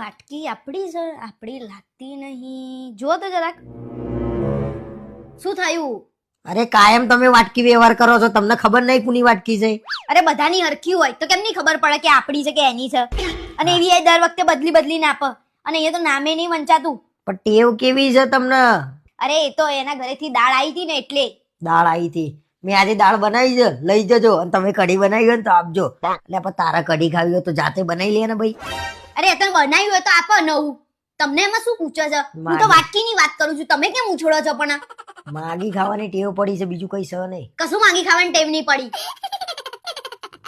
વાટકી આપણી આપણી લાગતી નહીં. જો તો જરાક. શું થયું? અરે કાયમ તમે વાટકી વ્યવહાર કરો છો તમને ખબર નહીં કુની વાટકી છે? અરે બધાની હરખી હોય તો કેમની ખબર પડે કે આપણી છે કે એની છે? અને એવી દર વખતે બદલી બદલીને આપે. અને એ તો નામે નહીં વંચાતું. પણ ટેવ કેવી છે તમને? અરે એ તો એના ઘરેથી દાળ આવી હતી ને એટલે. દાળ આવી હતી. મેં આજે દાળ બનાવી છે લઈ જજો. અને તમે કઢી બનાવી હોય ને તો આપજો. એટલે તારા કઢી ખાવી હોય તો જાતે બનાવી લે ને ભાઈ. અરે તને બનાવ્યું હોય તો આપો નવું તમને એમાં શું પૂછે છે? હું તો. વાટકીની વાત કરું છું. તમે કેમ ઉછળો છો પણ માગી ખાવાની ટેવ પડી છે બીજું કઈ છે નહીં. કશું માંગી ખાવાની ટેવ નહીં પડી.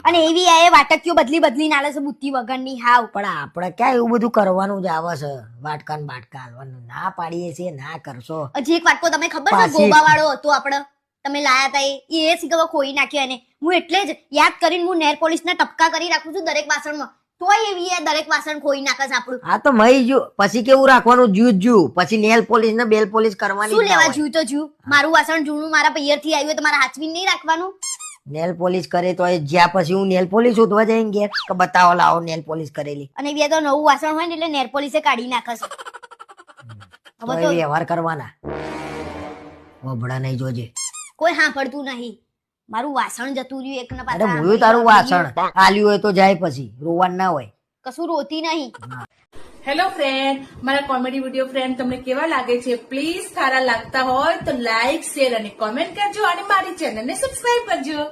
અને એવી આ વાટકીઓ બદલી બદલી આલે છે બુદ્ધિ વગરની. હાવ. પણ આપણે ક્યાં એવું બધું કરવાનું જ આવે છે? વાટકા ને બાટકા હાલવાનું. ના પાડીએ છીએ ના કરશો. હજી એક વાટકો તમે ખબર છે? ગોબા વાળો હતો આપણે. તમે લાયા હતા એ. એ શીખવા ખોઈ નાખ્યો એને. હું એટલે જ યાદ કરીને હું નેર પોલીસના ના ટપકા કરી રાખું છું દરેક વાસણમાં. તોય એવી એ દરેક વાસણ ખોઈ નાખે આપણું. હા તો મય જો પછી કેવું રાખવાનું? જુ જુ. પછી નેલ પોલિશ ને બેલ પોલિશ કરવાની શું લેવા હોય. તો જીવ મારું વાસણ જૂનું મારા પૈયરથી આવ્યું તો મારા હાથવીન નહીં રાખવાનું? નેલ પોલિશ કરે તો એ જ્યાં પછી હું નેલ પોલિશ શોધવા જઈને ઘેર કે બતાવો લાવો નેલ પોલિશ કરેલી. અને બે તો નવું વાસણ હોય ને એટલે નેલ પોલિશે કાઢી નાખસ હવે તો વ્યવહાર કરવાના. વભડા નહીં જોજે. કોઈ સાંભળતું નહીં. મારું વાસણ જતું રહ્યું એક ના અરે મૂળું તારું વાસણ. આલ્યું હોય તો જાય પછી. રોવાન ના હોય. કશું રોતી નહીં. હેલો ફ્રેન્ડ મારા કોમેડી વીડિયો ફ્રેન્ડ તમને કેવા લાગે છે? પ્લીઝ સારા લાગતા હોય તો લાઈક શેર અને કોમેન્ટ કરજો અને મારી ચેનલને સબસ્ક્રાઇબ કરજો.